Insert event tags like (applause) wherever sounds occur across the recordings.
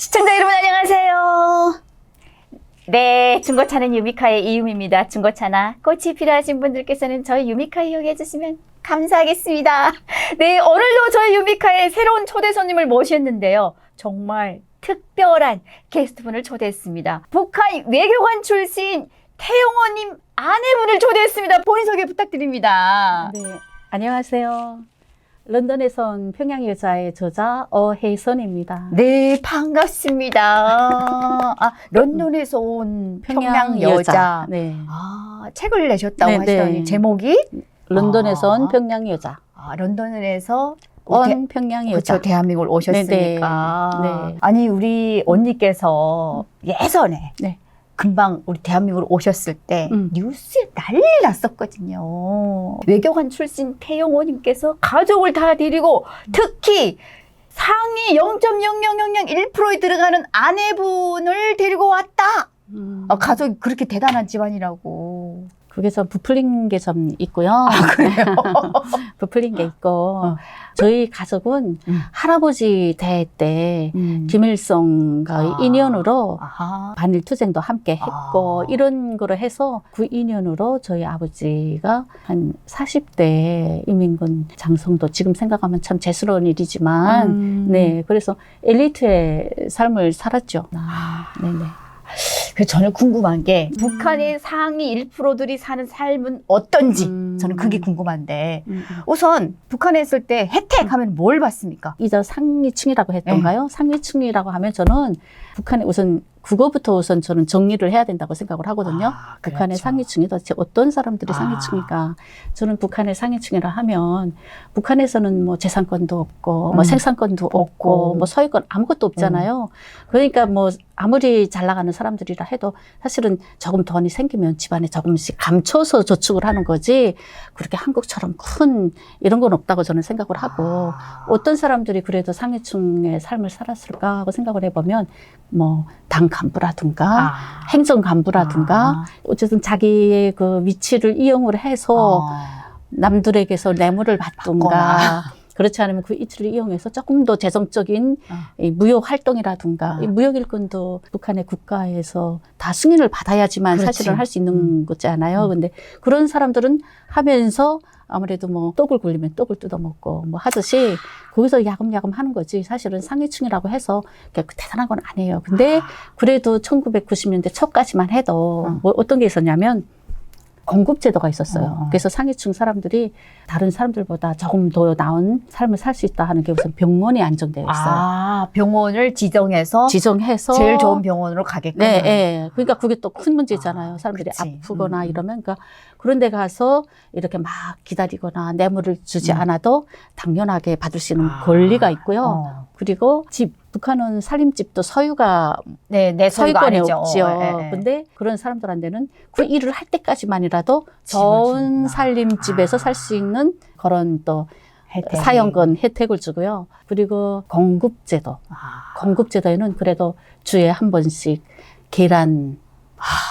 시청자 여러분 안녕하세요. 네, 중고차는 유미카의 이유미입니다. 중고차나 꽃이 필요하신 분들께서는 저희 유미카 이용해 주시면 감사하겠습니다. 네, 오늘도 저희 유미카의 새로운 초대 손님을 모셨는데요. 정말 특별한 게스트분을 초대했습니다. 북한 외교관 출신 태용호님 아내분을 초대했습니다. 본인 소개 부탁드립니다. 네, 안녕하세요. 런던에서 온 평양 여자의 저자 어혜선입니다. 네, 반갑습니다. 아, 런던에서 온 평양, 여자. 네. 아, 책을 내셨다고 네, 하시더니 네. 제목이 런던에서 아. 온 평양 여자. 아, 런던에서 온 평양 여자. 그렇죠, 대한민국을 오셨으니까. 네, 네. 네. 아니 우리 언니께서 예전에 네. 금방 우리 대한민국을 오셨을 때 음. 뉴스에 난리 났었거든요. 외교관 출신 태용호님께서 가족을 다 데리고 특히 상위 0.00001%에 들어가는 아내분을 데리고 왔다. 음, 아, 가족이 그렇게 대단한 집안이라고. 그게 좀 부풀린 게 좀 있고요. 아, 그래요? (laughs) 부풀린 게 있고 어. 저희 가족은 음. 할아버지 대회 때 음. 김일성과의 아. 인연으로 아하. 반일 투쟁도 함께 했고 아. 이런 거를 해서 그 인연으로 저희 아버지가 한 40대 이민군 장성도 지금 생각하면 참 죄스러운 일이지만 음. 네 그래서 엘리트의 삶을 살았죠. 아, 네네. 그래서 저는 궁금한 게 북한의 상위 1%들이 사는 삶은 어떤지 음. 저는 그게 궁금한데 음, 음. 우선 북한에 있을 때 혜택 하면 뭘 받습니까? 이저 상위층이라고 했던가요? 네. 상위층이라고 하면 저는 북한에 우선 그거부터 우선 저는 정리를 해야 된다고 생각을 하거든요. 아, 북한의 그렇죠. 상위층이 도대체 어떤 사람들이 아. 상위층일까? 저는 북한의 상위층이라 하면 북한에서는 뭐 재산권도 없고 음. 뭐 생산권도 없고, 없고. 뭐 소유권 아무것도 없잖아요. 그러니까 뭐 아무리 잘 나가는 사람들이라 해도 사실은 조금 돈이 생기면 집안에 조금씩 감춰서 저축을 하는 거지 그렇게 한국처럼 큰 이런 건 없다고 저는 생각을 하고 아. 어떤 사람들이 그래도 상위층의 삶을 살았을까 하고 생각을 해보면 뭐당 간부라든가 아. 행정 간부라든가 아. 어쨌든 자기의 그 위치를 이용을 해서 아. 남들에게서 뇌물을 받거나. 그렇지 않으면 그 위치를 이용해서 조금 더 재정적인 아. 이 무역 활동이라든가 아. 이 무역 일꾼도 북한의 국가에서 다 승인을 받아야지만 그렇지. 사실은 할 수 있는 음. 거잖아요. 음. 근데 그런 사람들은 하면서 아무래도 뭐 떡을 굴리면 떡을 뜯어먹고 뭐 하듯이 거기서 야금야금 하는 거지 사실은 상위층이라고 해서 그렇게 대단한 건 아니에요. 근데 그래도 1990년대 초까지만 해도 어. 뭐 어떤 게 있었냐면 공급제도가 있었어요. 어, 어. 그래서 상위층 사람들이 다른 사람들보다 조금 더 나은 삶을 살 수 있다 하는 게 우선 병원이 안정되어 있어요. 아, 병원을 지정해서 지정해서 제일 좋은 병원으로 가게끔. 네, 예. 그러니까 그게 또 큰 문제잖아요. 아, 사람들이 그치. 아프거나 음. 이러면 그러니까 그런 데 가서 이렇게 막 기다리거나 뇌물을 주지 음. 않아도 당연하게 받을 수 있는 아. 권리가 있고요. 어. 그리고 집 북한은 살림집도 소유가 네, 내 소유가 소유권이 아니죠. 없죠. 예, 예. 근데 그런 사람들한테는 그 일을 할 때까지만이라도 좋은. 살림집에서 아. 살수 있는 그런 또 혜택. 사용권 혜택을 주고요. 그리고 공급제도. 아. 공급제도에는 그래도 주에 한 번씩 계란,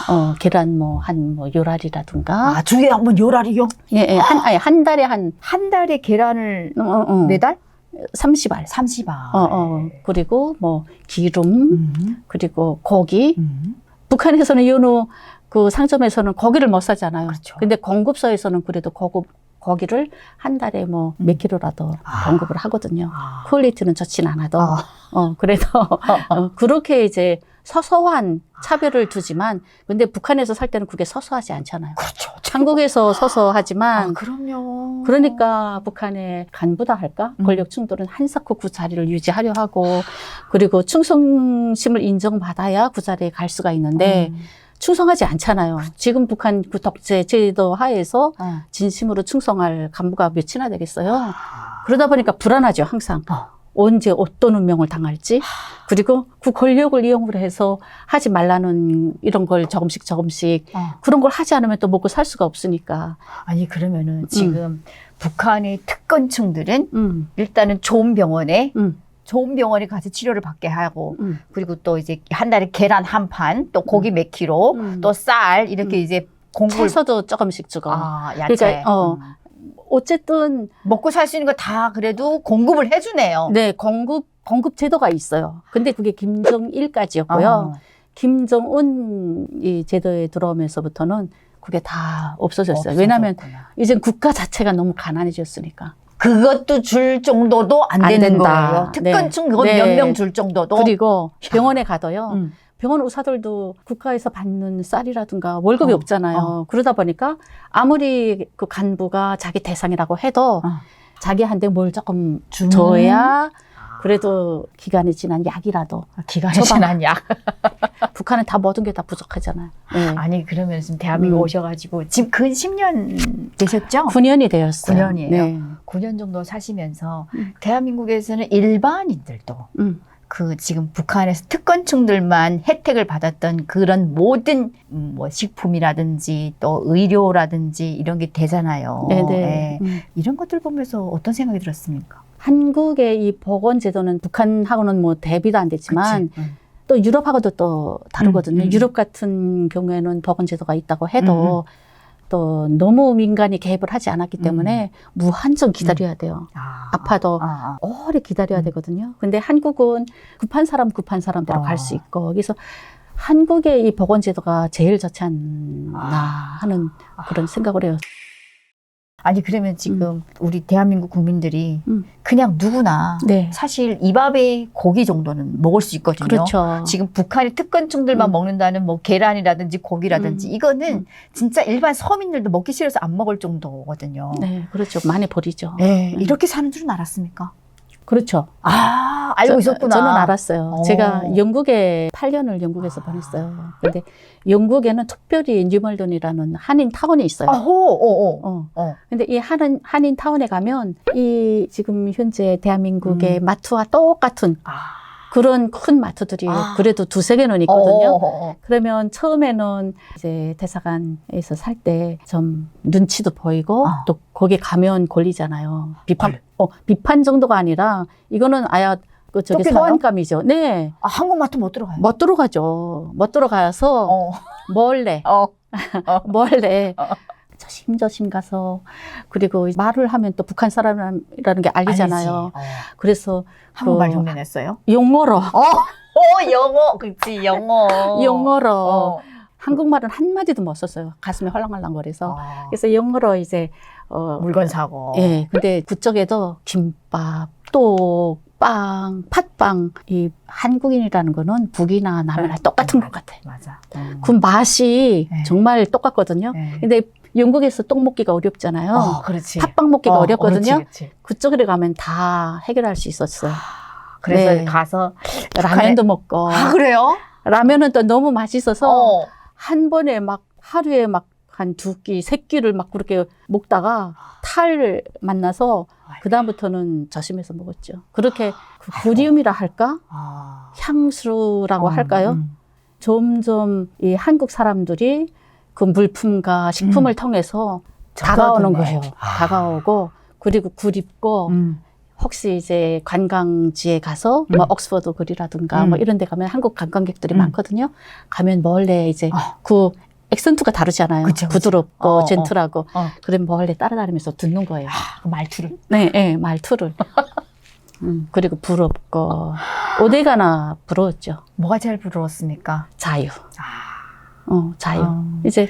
어, 계란 뭐, 한, 뭐, 요랄이라든가. 아, 주에 한번 요랄이요? 예, 예, 한, 아니, 한 달에 한, 한 달에 계란을 어, 어, 매달? 30알. 30알. 어, 어. 그리고 뭐, 기름, 음. 그리고 고기. 음. 북한에서는 연우 그 상점에서는 고기를 못 사잖아요. 그렇죠. 근데 공급소에서는 그래도 고급, 고기를 한 달에 뭐몇 음. 킬로라도 아. 공급을 하거든요. 아. 퀄리티는 좋진 않아도. 아. 어, 그래도, (laughs) 어, 그렇게 이제 서서한 차별을 두지만, 근데 북한에서 살 때는 그게 서서하지 않잖아요. 그렇죠. 한국에서 아, 서서하지만, 그럼요. 그러니까 북한의 간부다 할까? 음. 권력 충돌은 한사코 그 자리를 유지하려 하고, 그리고 충성심을 인정받아야 그 자리에 갈 수가 있는데, 음. 충성하지 않잖아요. 지금 북한 그 독재 제도 하에서 어. 진심으로 충성할 간부가 몇이나 되겠어요? 아. 그러다 보니까 불안하죠, 항상. 어. 언제 어떤 운명을 당할지. 그리고 그 권력을 이용을 해서 하지 말라는 이런 걸 조금씩 조금씩 어. 그런 걸 하지 않으면 또 먹고 살 수가 없으니까. 아니 그러면은 지금 북한의 특권층들은 음, 일단은 좋은 병원에 음, 좋은 병원에 가서 치료를 받게 하고 음. 그리고 또 이제 한 달에 계란 한 판, 또 고기 몇 킬로, 음. 또쌀 이렇게 음. 이제 공부를 채소도 조금씩 주고. 아, 야채. 그러니까, 어. 음. 어쨌든 먹고 살 수 있는 거 다 그래도 공급을 해주네요. 네 공급 봉급 제도가 있어요. 근데 그게 김정일까지였고요. 어. 김정은 이 제도에 들어오면서부터는 그게 다 없어졌어요. 없어졌구나. 왜냐하면 이제 국가 자체가 너무 가난해졌으니까. 그것도 줄 정도도 안, 안 되는 된다. 거예요. 특권층 그건 네. 몇명 줄 정도도. 그리고 병원에 가도요. 음. 병원 의사들도 국가에서 받는 쌀이라든가 월급이 어, 없잖아요. 그러다 보니까 아무리 그 간부가 자기 대상이라고 해도 어. 자기한테 뭘 조금 준- 줘야 그래도 기간이 지난 약이라도 기가 처방. 지난 약. (laughs) 북한은 다 모든 게 다 부족하잖아요. 네. 아니 그러면 지금 대한민국 음. 오셔가지고 지금 근 10년 되셨죠? 9년이 되었어요. 9년이에요. 네. 9년 정도 사시면서 음. 대한민국에서는 일반인들도 음. 그 지금 북한에서 특권층들만 혜택을 받았던 그런 모든 음, 뭐 식품이라든지 또 의료라든지 이런 게 되잖아요. 네네. 예. 음. 이런 것들 보면서 어떤 생각이 들었습니까? 한국의 이 보건 제도는 북한하고는 뭐 대비도 안 그치? 음. 또 유럽하고도 또 다르거든요. 음, 음. 유럽 같은 경우에는 보건 제도가 있다고 해도 또 너무 민간이 개입을 하지 않았기 때문에 무한정 기다려야 돼요. 아, 아파도 아, 아. 오래 기다려야 음. 되거든요. 근데 한국은 급한 사람 급한 사람대로 아. 갈수 있고 그래서 한국의 이 보건 제도가 제일 좋지 않나 아. 하는 그런 생각을 해요. 아니 그러면 지금 우리 대한민국 국민들이 음. 그냥 누구나 네. 사실 이 밥에 고기 정도는 먹을 수 있거든요. 그렇죠. 지금 북한이 특권층들만 음. 먹는다는 뭐 계란이라든지 고기라든지 음. 이거는 음. 진짜 일반 서민들도 먹기 싫어서 안 먹을 정도거든요. 네, 그렇죠. 많이 버리죠. 네, 음. 이렇게 사는 줄은 알았습니까? 그렇죠. 아, 알고 저- 있었구나. 저는 알았어요. 어. 제가 영국에 8년을 영국에서 아. 보냈어요. 근데 영국에는 특별히 뉴멀던이라는 한인 타운이 있어요. 아호, 어, 어, 어. 어. 근데 이 한인, 한인 타운에 가면 이 지금 현재 대한민국의 음. 마트와 똑같은 아. 그런 큰 마트들이 아. 그래도 두세 개는 있거든요. 어, 어, 어. 그러면 처음에는 이제 대사관에서 살 때 좀 눈치도 보이고 아. 또 거기 가면 걸리잖아요. 비판, 걸려. 어, 비판 정도가 아니라 이거는 아야 그 저기? 소환감이죠. 네. 아, 한국 마트 못 들어가요. 못 들어가죠. 못 들어가서 어, 몰래, 어. (laughs) 몰래 어. 조심조심 가서 그리고 말을 하면 또 북한 사람이라는 게 알리잖아요. 알지. 어. 그래서 한국말 그 흉내냈어요? 영어로, 어, 어, 영어, 그렇지, 영어. 영어로 어. 한국말은 한 마디도 못 썼어요. 가슴이 헐렁헐렁거려서. 아, 그래서 영어로 이제 어, 물건 사고. 예, 근데 그쪽에도 김밥, 떡, 빵, 팥빵 이 한국인이라는 거는 북이나 남이나 네. 똑같은 것 같아. 맞아. 음. 그 맛이 네. 정말 똑같거든요. 네. 근데 영국에서 떡 먹기가 어렵잖아요. 어, 그렇지. 팥빵 먹기가 어, 어, 렵거든요 그렇지, 그렇지. 그쪽에 가면 다 해결할 수 있었어요. 그래서 네. 가서 라면도 먹고 아 그래요? 라면은 또 너무 맛있어서 어. 한 번에 막 하루에 막 한 두 끼, 세 끼를 막 그렇게 먹다가 탈 만나서 그 다음부터는 조심해서 먹었죠. 그렇게 그 구리움이라 할까, 아. 향수라고 어, 할까요? 음. 점점 이 한국 사람들이 그 물품과 식품을 음. 통해서 다가오는. 거예요. 다가오고 그리고 구립고 음. 혹시 이제 관광지에 가서 음. 뭐 옥스퍼드 거리라든가 음. 뭐 이런 데 가면 한국 관광객들이 음. 많거든요. 가면 몰래 이제 아. 그 액센트가 다르잖아요. 그쵸, 그쵸. 부드럽고 어, 어. 젠틀하고 어. 그럼 몰래 따라다니면서 듣는 거예요. 아, 그 말투를. 네, 네 말투를. (laughs) 음, 그리고 부럽고 어디가나 부러웠죠. 뭐가 제일 부러웠습니까? 자유. 아. 어, 자유. 어. 이제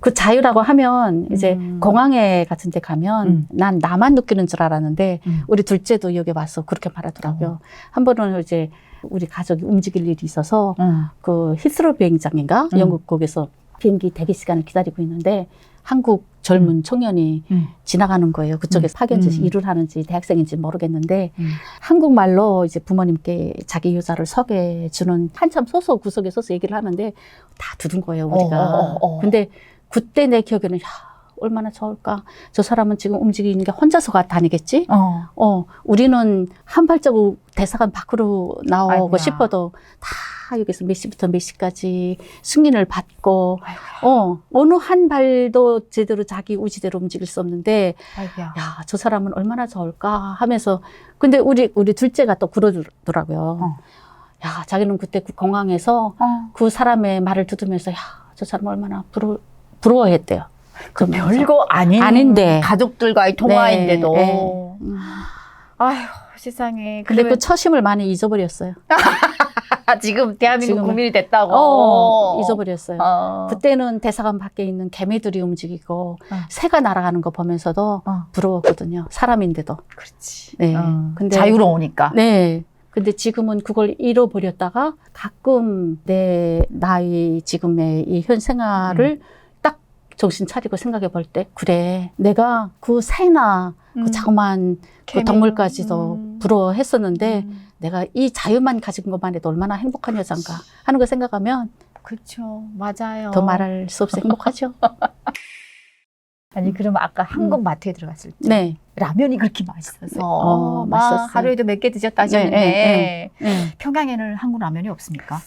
그 자유라고 하면 이제 음. 공항에 같은 데 가면 음. 난 나만 느끼는 줄 알았는데 음. 우리 둘째도 여기 와서 그렇게 말하더라고요. 한 번은 이제 우리 가족이 움직일 일이 있어서 음. 그 히스로 비행장인가 음. 영국 거기서 비행기 대기 시간을 기다리고 있는데 한국 젊은 청년이 음. 지나가는 거예요. 그쪽에서 음. 파견지 음. 일을 하는지 대학생인지 모르겠는데 음. 한국말로 이제 부모님께 자기 여자를 소개해 주는 한참 서서 구석에 서서 얘기를 하는데 다 들은 거예요, 우리가. 어, 어, 어, 어. 근데 그때 내 기억에는 야, 얼마나 좋을까. 저 사람은 지금 움직이는 게 혼자서 가 다니겠지? 어. 어, 우리는 한 발자국 대사관 밖으로 나오고 아이고야. 싶어도 다 여기서 몇 시부터 몇 시까지 승인을 받고, 아이고야. 어, 어느 한 발도 제대로 자기 우지대로 움직일 수 없는데, 아이고야. 야, 저 사람은 얼마나 좋을까 하면서, 근데 우리, 우리 둘째가 또 그러더라고요. 어. 야, 자기는 그때 그 공항에서 어. 그 사람의 말을 들으면서, 야, 저 사람 얼마나 부러, 부러워했대요. 그러면서. 별거 아닌 아닌데. 가족들과의 통화인데도 네, 네. 음. 아휴 세상에. 근데 그러면 그 처심을 많이 잊어버렸어요. (laughs) 지금 대한민국 지금은- 국민이 됐다고. 어, 잊어버렸어요. 어. 그때는 대사관 밖에 있는 개미들이 움직이고 어. 새가 날아가는 거 보면서도 어. 부러웠거든요. 사람인데도. 그렇지. 네. 어. 근데- 자유로우니까. 네. 근데 지금은 그걸 잃어버렸다가 가끔 내 나이 지금의 이 현 생활을 딱 정신 차리고 생각해 볼 때 그래 내가 그 새나 음. 그 자그마한 그. 동물까지도 음. 부러워했었는데 음. 내가 이 자유만 가진 것만 해도 얼마나 행복한 여잔가 하는 걸 생각하면 그렇죠. 맞아요. 더 말할 수 없이 행복하죠. (laughs) 아니 그럼 아까 한국 음. 마트에 들어갔을 때 네. 라면이 그렇게 맛있어서 어, 막 맛있었어요. 하루에도 몇 개 드셨다 하셨는데 네, 네. 평양에는 한국 라면이 없습니까?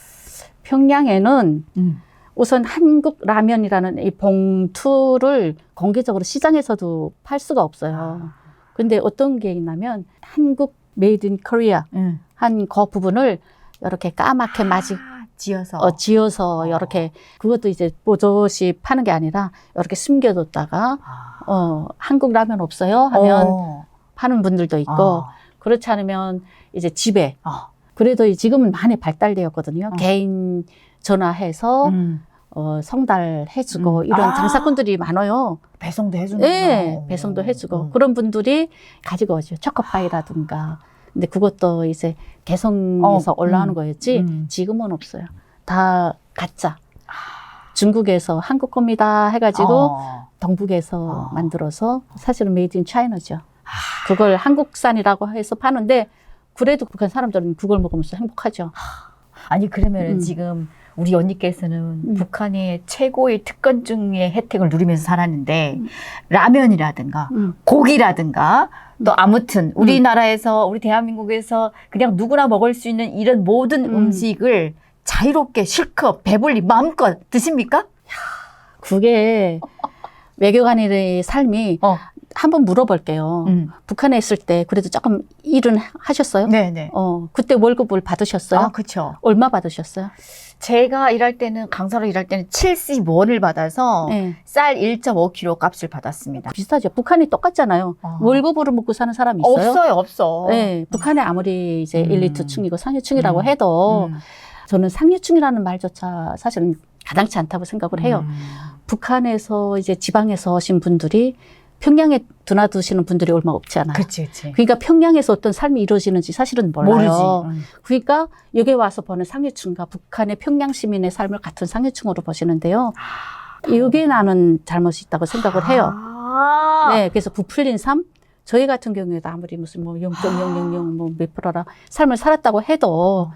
평양에는 음. 우선 한국 라면이라는 이 봉투를 공개적으로 시장에서도 팔 수가 없어요. 근데 어떤 게 있냐면 한국 메이드 인 코리아 음. 한그 부분을 이렇게 까맣게 마지 아, 지어서 어, 지어서 이렇게 그것도 이제 보조시 파는 게 아니라 이렇게 숨겨뒀다가 아. 어, 한국 라면 없어요 하면 어. 파는 분들도 있고 그렇지 않으면 이제 집에 아. 그래도 이 지금은 많이 발달되었거든요. 어. 개인 전화해서 음. 어, 성달해주고 음. 이런 아. 장사꾼들이 많아요. 배송도 해주는 네, 배송도 해주고 음. 그런 분들이 가지고 오죠. 초코파이라든가. 근데 그것도 이제 개성에서 어, 올라오는 음. 거였지 음. 지금은 없어요. 다 가짜. 중국에서 한국 겁니다 해가지고 어. 동북에서 어. 만들어서 사실은 메이드 인 차이나죠. 그걸 한국산이라고 해서 파는데 그래도 북한 사람들은 그걸 먹으면서 행복하죠. 아니 그러면 음. 은 지금 우리 언니께서는 음. 북한의 최고의 특권증의 혜택을 누리면서 살았는데 음. 라면이라든가 음. 고기라든가 또 아무튼 우리나라에서 우리 대한민국에서 그냥 누구나 먹을 수 있는 이런 모든 음. 음. 식을 자유롭게 실컷 배불리 마음껏 드십니까? 그게 외교관의 삶이 어. 한번 물어볼게요. 음. 북한에 있을 때 그래도 조금 일은 하셨어요? 네네. 어, 그때 월급을 받으셨어요? 아 그렇죠. 얼마 받으셨어요? 제가 일할 때는 강사로 일할 때는 70원을 받아서 네. 쌀 1.5kg 값을 받았습니다. 비슷하죠. 북한이 똑같잖아요. 어. 월급으로 먹고 사는 사람이 있어요? 없어요, 없어. 네, 북한에 아무리 이제 음. 엘리트층이고 상류층이라고 음. 해도 음. 저는 상류층이라는 말조차 사실은 가당치 않다고 생각을 해요. 음. 북한에서 이제 지방에서 오신 분들이 평양에 드나드시는 분들이 얼마 없지 않아요. 그치, 그치. 그러니까 평양에서 어떤 삶이 이루어지는지 사실은 몰라요. 모르지. 음. 그러니까 여기 와서 보는 상류층과 북한의 평양 시민의 삶을 같은 상류층으로 보시는데요. 여기에 나는 잘못이 있다고 생각을 해요. 아. 네, 그래서 부풀린 삶. 저희 같은 경우에도 아무리 무슨 뭐 0.000뭐몇 프로라 삶을 살았다고 해도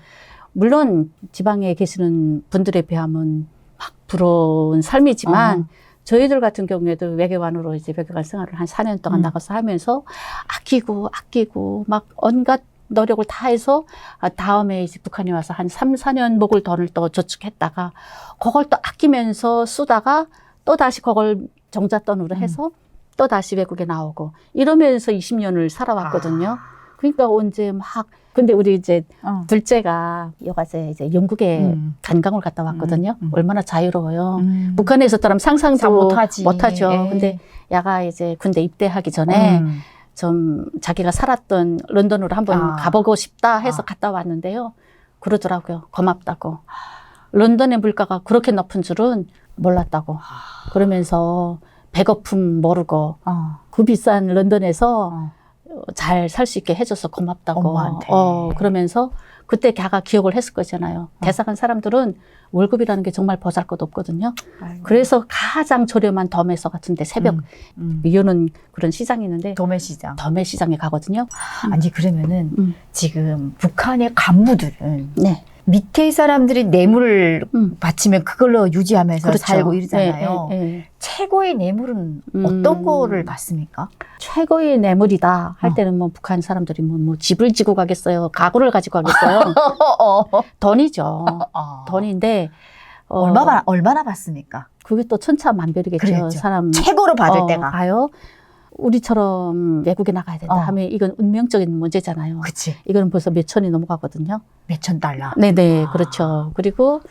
물론 지방에 계시는 분들에 비하면 막 부러운 삶이지만 어. 저희들 같은 경우에도 외교관으로 이제 외교관 생활을 한 4년 동안 음. 나가서 하면서 아끼고 아끼고 막 온갖 노력을 다 해서 아, 다음에 이제 북한에 와서 한 3, 4년 먹을 돈을 또 저축했다가 그걸 또 아끼면서 쓰다가 또 다시 그걸 정잣돈으로 음. 해서 또 다시 외국에 나오고 이러면서 20년을 살아왔거든요. 그러니까 언제 막 근데 우리 이제 어. 둘째가 여가제 이제 영국에 음. 관광을 갔다 왔거든요. 음, 음. 얼마나 자유로워요. 음. 북한에 있었다면 상상도 상 못하지. 못하죠. 예. 근데 야가 이제 군대 입대하기 전에 음. 좀 자기가 살았던 런던으로 한번 아. 가보고 싶다 해서 아. 갔다 왔는데요. 그러더라고요. 고맙다고. 런던의 물가가 그렇게 높은 줄은 몰랐다고. 그러면서 배고픔 모르고 어. 그 비싼 런던에서 어. 잘 살 수 있게 해줘서 고맙다고. 엄마한테. 어, 그러면서 그때 걔가 기억을 했을 거잖아요. 어. 대사관 사람들은 월급이라는 게 정말 보잘 것 없거든요. 아이고. 그래서 가장 저렴한 덤에서 같은데 새벽 음. 음. 미유는 그런 시장이 있는데 도매 시장. 덤의 시장에 가거든요. 아니 그러면은 음. 지금 북한의 간부들은 네. 밑에 사람들이 뇌물을 음. 바치면 그걸로 유지하면서 살고 이러잖아요. 네, 네, 네. 최고의 뇌물은 음. 어떤 거를 받습니까? 최고의 뇌물이다 할 어. 때는 뭐 북한 사람들이 뭐, 뭐 집을 지고 가겠어요, 가구를 가지고 가겠어요. 어, (laughs) 어. 돈이죠. 어. 돈인데 어, 얼마나 얼마나 받습니까? 그게 또 천차만별이겠죠. 그러겠죠. 사람 최고로 받을 어, 때가. 봐요. 우리처럼 외국에 나가야 된다 어. 하면 이건 운명적인 문제잖아요. 그치. 이거는 벌써 몇 천이 넘어가거든요. 몇천 달러. 네네, 아. 그렇죠. 그리고